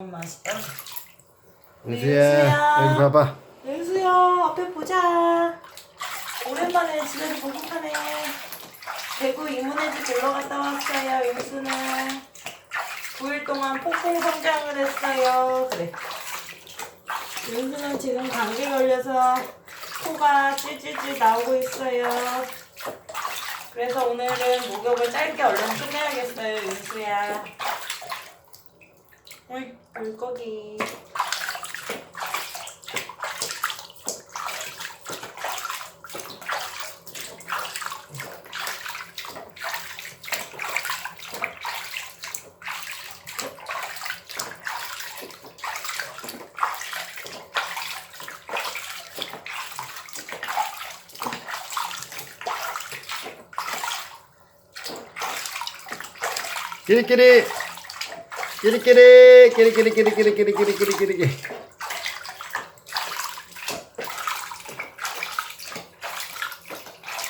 맛있다. 은수야. 여기 봐봐 영수야 앞에 보자. 오랜만에 집에서 보급하네. 대구 이문해지 놀러 갔다 왔어요. 영수는 9일 동안 폭풍 성장을 했어요. 그래. 영수는 지금 감기 걸려서 코가 찔찔찔 나오고 있어요. 그래서 오늘은 목욕을 짧게 얼른 끝내야겠어요, 윤수야. 어이, 물고기. 끼리끼리 끼리끼리 끼리끼리 끼리